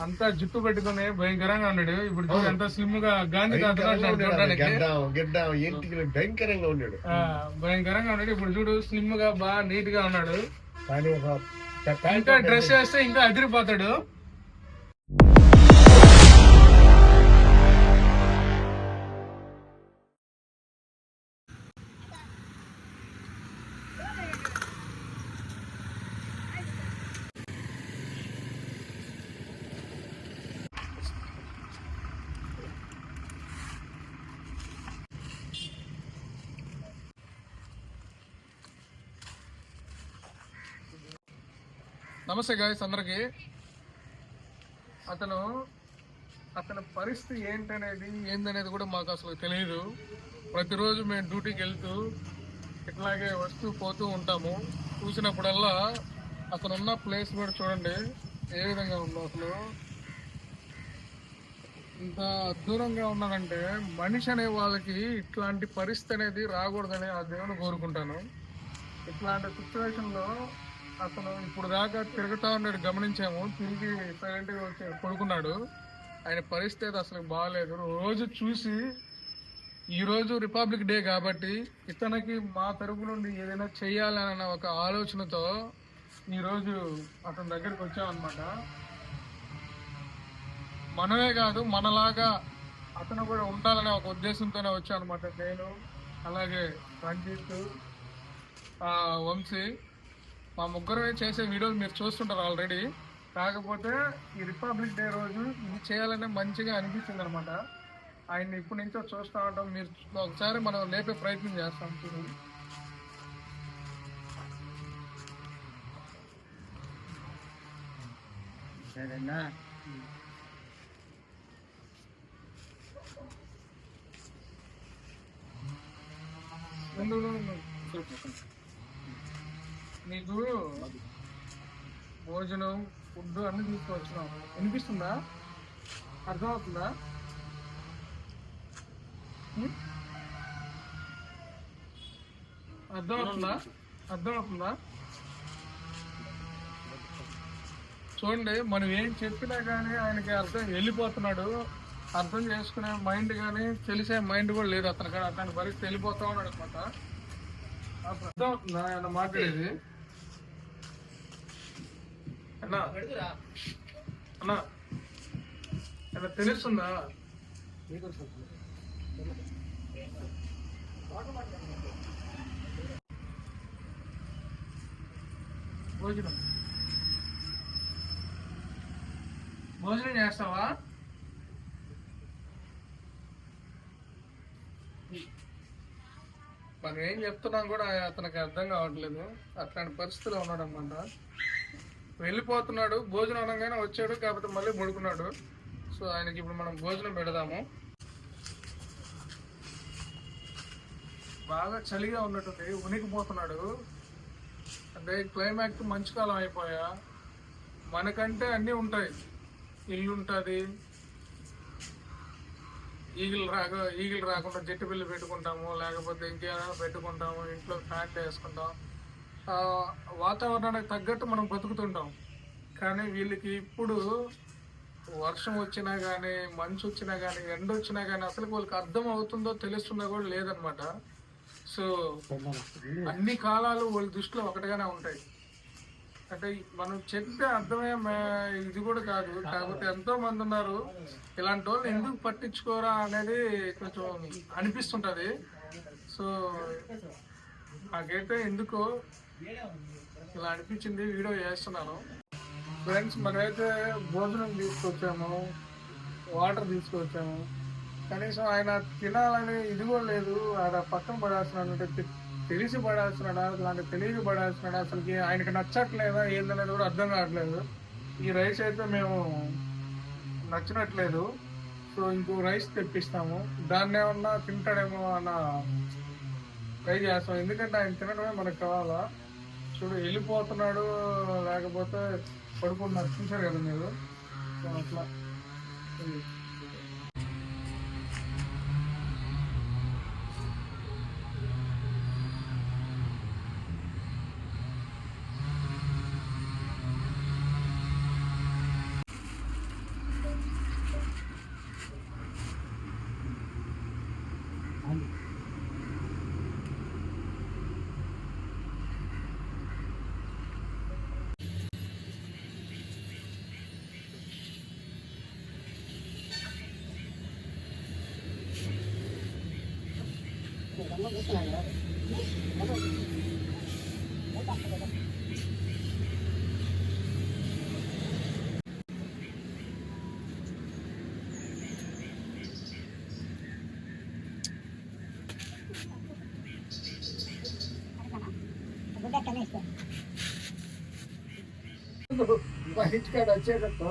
అంతా జుట్టు పెట్టుకుని భయంకరంగా ఉన్నాడు. ఇప్పుడు చూడు ఎంత స్లిమ్గా గాంధీ భయంకరంగా ఉన్నాడు ఆ, భయంకరంగా ఉన్నాడు. ఇప్పుడు చూడు స్లిమ్గా బాగా నీట్గా ఉన్నాడు ఇంకా డ్రెస్ వేస్తే ఇంకా అదిరిపోతాడు. నమస్తే గాయస్ అందరికీ. అతను అతని పరిస్థితి ఏంటనేది ఏందనేది కూడా మాకు అసలు తెలియదు ప్రతిరోజు మేము డ్యూటీకి వెళ్తూ ఇట్లాగే వస్తూ పోతూ ఉంటాము. చూసినప్పుడల్లా అతను ఉన్న ప్లేస్ కూడా చూడండి ఏ విధంగా ఉందో అసలు. ఇంత దూరంగా ఉన్నానంటే మనిషి అనే వాళ్ళకి ఇట్లాంటి పరిస్థితి అనేది రాకూడదని ఆ దేవుని కోరుకుంటాను. ఇట్లాంటి సిచ్యువేషన్లో అతను ఇప్పుడు దాకా తిరుగుతా ఉన్నాడు గమనించాము. తిరిగి సైలెంట్గా వచ్చి పడుకున్నాడు. ఆయన పరిస్థితి అసలు బాగాలేదు రోజు చూసి ఈరోజు రిపబ్లిక్ డే కాబట్టి ఇతనికి మా తరపు నుండి ఏదైనా చేయాలన్న ఒక ఆలోచనతో ఈరోజు అతని దగ్గరికి వచ్చామన్నమాట. మనమే కాదు మనలాగా అతను కూడా ఉండాలనే ఒక ఉద్దేశంతోనే వచ్చానమాట అనమాట నేను అలాగే రంజిత్ వంశీ. మా ముగ్గురమే చేసే వీడియోలు మీరు చూస్తుంటారు ఆల్రెడీ కాకపోతే ఈ రిపబ్లిక్ డే రోజు ఇది చేయాలనే మంచిగా అనిపించింది అనమాట ఆయన్ని ఇప్పటి నుంచో చూస్తూ ఉంటాం. మీరు ఒకసారి మనం లేపే ప్రయత్నం చేస్తాం చూడండి సరేనా? ముందు నీకు భోజనం ఫుడ్ అన్ని తీసుకొచ్చినాం వినిపిస్తుందా? అర్థమవుతుందా? అర్థమవుతుందా? అర్థమవుతుందా? చూడండి మనం ఏం చెప్పినా కానీ ఆయనకి అర్థం వెళ్ళిపోతున్నాడు. అర్థం చేసుకునే మైండ్ కానీ తెలిసే మైండ్ కూడా లేదు అతను కానీ అతని పరిస్థితి వెళ్ళిపోతా ఉన్నాడు అనమాట అర్థం అవుతుందా ఆయన మాట్లాడేది? అన్నా. అన్నా. అలా తెలుస్తుందా? భోజనం. భోజనం చేస్తావా? మనం ఏం చెప్తున్నాం కూడా అతనికి అర్థం కావట్లేదు. అట్లాంటి పరిస్థితిలో ఉన్నాడు అనమాట వెళ్ళిపోతున్నాడు భోజనం అనగానే వచ్చాడు కాకపోతే మళ్ళీ ముడుకున్నాడు సో ఆయనకి ఇప్పుడు మనం భోజనం పెడదాము. బాగా చలిగా ఉన్నట్టుంది ఉనికిపోతున్నాడు. అంటే క్లైమాక్స్ మంచి కాలం అయిపోయా. మనకంటే అన్నీ ఉంటాయి. ఇల్లు ఉంటుంది. ఈగిలు రాక ఈగిలు రాకుండా జట్టు బిల్లు పెట్టుకుంటాము లేకపోతే ఇంకేమైనా పెట్టుకుంటాము ఇంట్లో ఫ్యాన్ వేసుకుంటాం. వాతావరణానికి తగ్గట్టు మనం బతుకుతుంటాం కానీ వీళ్ళకి ఇప్పుడు వర్షం వచ్చినా కానీ మంచు వచ్చినా కానీ ఎండ వచ్చినా కానీ అసలు వాళ్ళకి అర్థం అవుతుందో తెలుస్తుందో కూడా లేదనమాట. సో అన్ని కాలాలు వాళ్ళ దృష్టిలో ఒకటిగానే ఉంటాయి. అంటే మనం చెప్తే అర్థమయ్యే ఇది కూడా కాదు. కాకపోతే ఎంతో మంది ఉన్నారు. ఇలాంటి వాళ్ళు ఎందుకు పట్టించుకోరా అనేది కొంచెం అనిపిస్తుంటది. సో నాకైతే ఎందుకో ఇలా అనిపించింది వీడియో చేస్తున్నాను. ఫ్రెండ్స్ మనమైతే భోజనం తీసుకొచ్చాము వాటర్ తీసుకొచ్చాము. కనీసం ఆయన తినాలని ఇది కూడా లేదు. ఆడ పక్కన పడాల్సిన అంటే తె- తెలిసి పడాల్సినాడా అలాంటి తెలియక పడాల్సినాడా అసలుకి ఆయనకి నచ్చట్లేదా ఏందనేది కూడా అర్థం కావట్లేదు. ఈ రైస్ అయితే మేము నచ్చినట్లేదు. సో ఇంకో రైస్ తెప్పిస్తాము. దాన్ని ఏమన్నా తింటాడేమో అన్న ట్రై చేస్తాం. ఎందుకంటే ఆయన తినడమే మనకు కావాలా? చూడు వెళ్ళిపోతున్నాడు లేకపోతే పడుకున్నాడు చూసారు కదా మీరు? అట్లా. ఇది. ఇంటికాడ వచ్చేటట్టు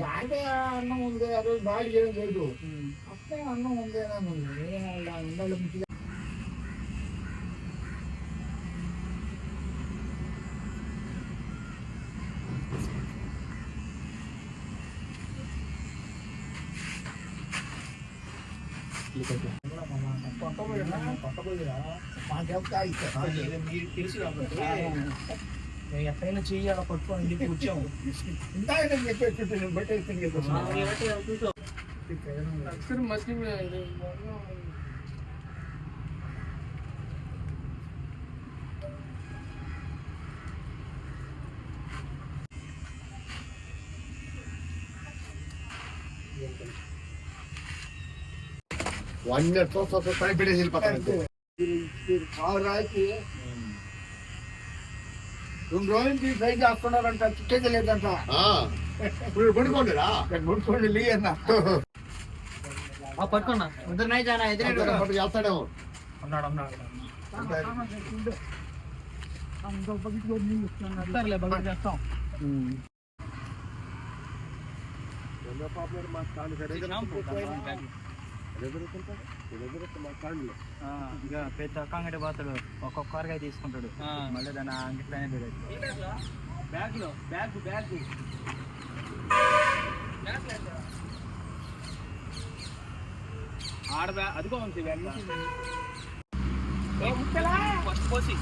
యాడే అన్నం ఉంది ఆ రోజు బాగా ఏం లేదు అప్పుడే అన్నం ఉంది అని ఉంది అలా ఉండాలి ముట్టిగా. కొట్టబోయినా కొట్టబోయినా మాకెవరికి ఆగితే మీరు తెలుసు కాబట్టి మేము ఎక్కడైనా చెయ్యాల పట్టుకొని చెప్పేసి నేను బట్టేస్తుంది అక్షరం మర్చిపోయాడు వన్ ఇయర్ చూస్తా చూస్తా పెట్టేసి వెళ్ళిపోతాను కారు రాయికి రెండు రోజుల నుంచి ట్రై చేస్తున్నారంట చిక్కేది లేదంట ఆ, ఇప్పుడు పడుకోండిరా ముట్టుకోండి లీ అన్న పట్టుకున్నా ఇద్దరు నైట్ అన్న పట్టు చేస్తాడేమో ఉన్నాడు ఉన్నాడు అంత బకెట్లో నీళ్ళు ఇస్తున్నారు బయట చేస్తాం ఇక పెద్ద కాంగడి బాతుడు ఒక్కొక్క కూరగాయ తీసుకుంటాడు. మళ్ళీ దాని అంగిట్లోనే పెడతాడు బ్యాగ్లో బ్యాగ్ బ్యాగ్. ఆడ బ్యాగ్ అదిగో ఉంది బ్యాగ్. ఫస్ట్ పోసి.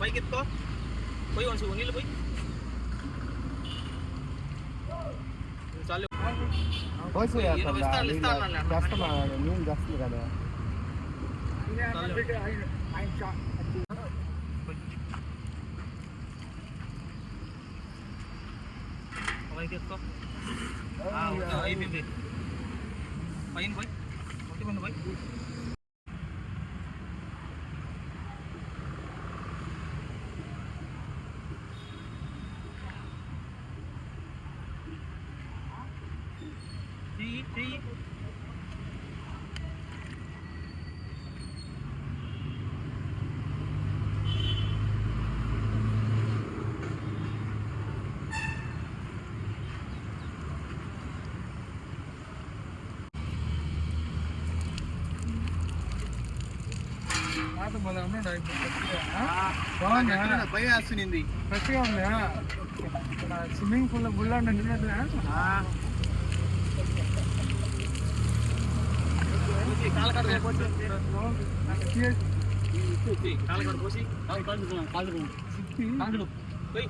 పైకి ఎత్తుకో పోయి కొంచెం నీళ్ళు పోయి. ఇరవై ఇస్తాను ఇస్తాను నేను చేస్తుంది కదా పైకి ఎత్తుకో అయిపోయింది పైన పోయి ఒట్టి పైన పోయి మాట ఉన్నాడు అయిపోయింది భయం వేస్తుంది ఫ్రెష్గా ఉందా ఇక్కడ స్విమ్మింగ్ పూల్లో గుళ్ళ నిండినట్టుగా కాలకాడ పోసి కాలు కాలు కాలు కాలు పోయి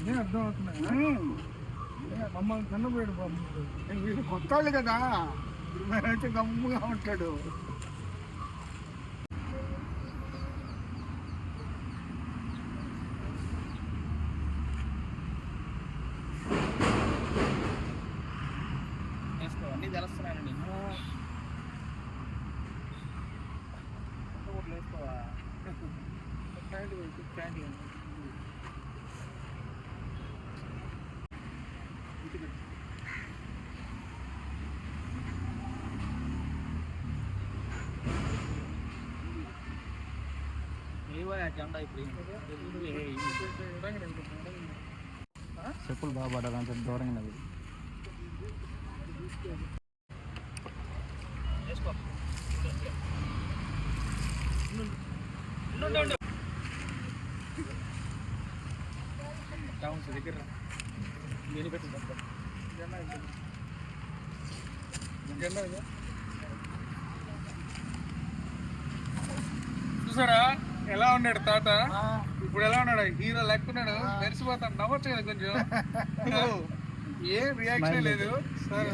ఇదే అర్థం అవుతున్నాయి మమ్మల్ని కన్నపోయాడు బాబు వీడు కొత్త వాళ్ళు కదా అయితే గమ్ముగా ఉంటాడు వేసుకోవా ఏవో జెండా చెప్పులు బాగా పడాలంటే దూరంగా నవ్వు వేసుకో దగ్గర నేను పెట్టి చూసారా? ఎలా ఉన్నాడు తాత? ఇప్పుడు ఎలా ఉన్నాడు? హీరో లెక్కున్నాడు మెరిసిపోతాడు. నవ్వచ్చు కదా కొంచెం. ఏ రియాక్షన్ లేదు. స్మైల్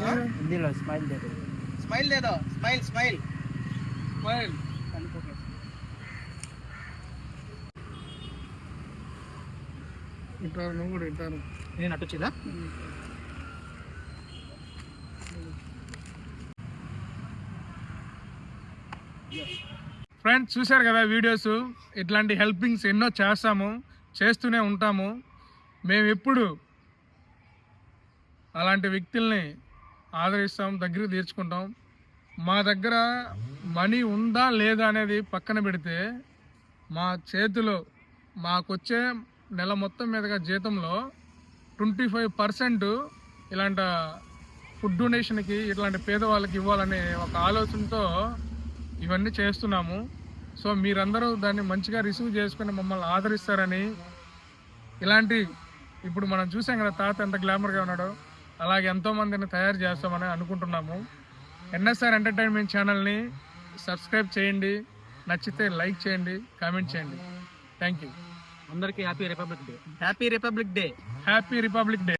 లేదు. స్మైల్ స్మైల్ స్మైల్ స్మైల్ నువ్వు కూడా ఇట్టారు నేను అటు వచ్చిందా? ఫ్రెండ్స్ చూశారు కదా వీడియోస్ ఇట్లాంటి హెల్పింగ్స్ ఎన్నో చేస్తాము చేస్తూనే ఉంటాము. మేము ఎప్పుడు అలాంటి వ్యక్తుల్ని ఆదరిస్తాం దగ్గర తీర్చుకుంటాం. మా దగ్గర మనీ ఉందా లేదా అనేది పక్కన పెడితే మా చేతిలో మాకొచ్చే నెల మొత్తం మీదుగా జీతంలో ట్వంటీ ఫైవ్ పర్సెంట్ ఇలాంటి ఫుడ్ డొనేషన్కి ఇట్లాంటి పేదవాళ్ళకి ఇవ్వాలనే ఒక ఆలోచనతో ఇవన్నీ చేస్తున్నాము. సో మీరందరూ దాన్ని మంచిగా రిసీవ్ చేసుకుని మమ్మల్ని ఆదరిస్తారని ఇలాంటి ఇప్పుడు మనం చూసాం కదా తాత ఎంత గ్లామర్గా ఉన్నాడో అలాగే ఎంతోమందిని తయారు చేస్తామని అనుకుంటున్నాము. ఎన్ఎస్ఆర్ ఎంటర్టైన్మెంట్ ఛానల్ని సబ్స్క్రైబ్ చేయండి నచ్చితే లైక్ చేయండి కామెంట్ చేయండి. థ్యాంక్ యూ అందరికీ happy republic day. Happy republic day. Happy republic day.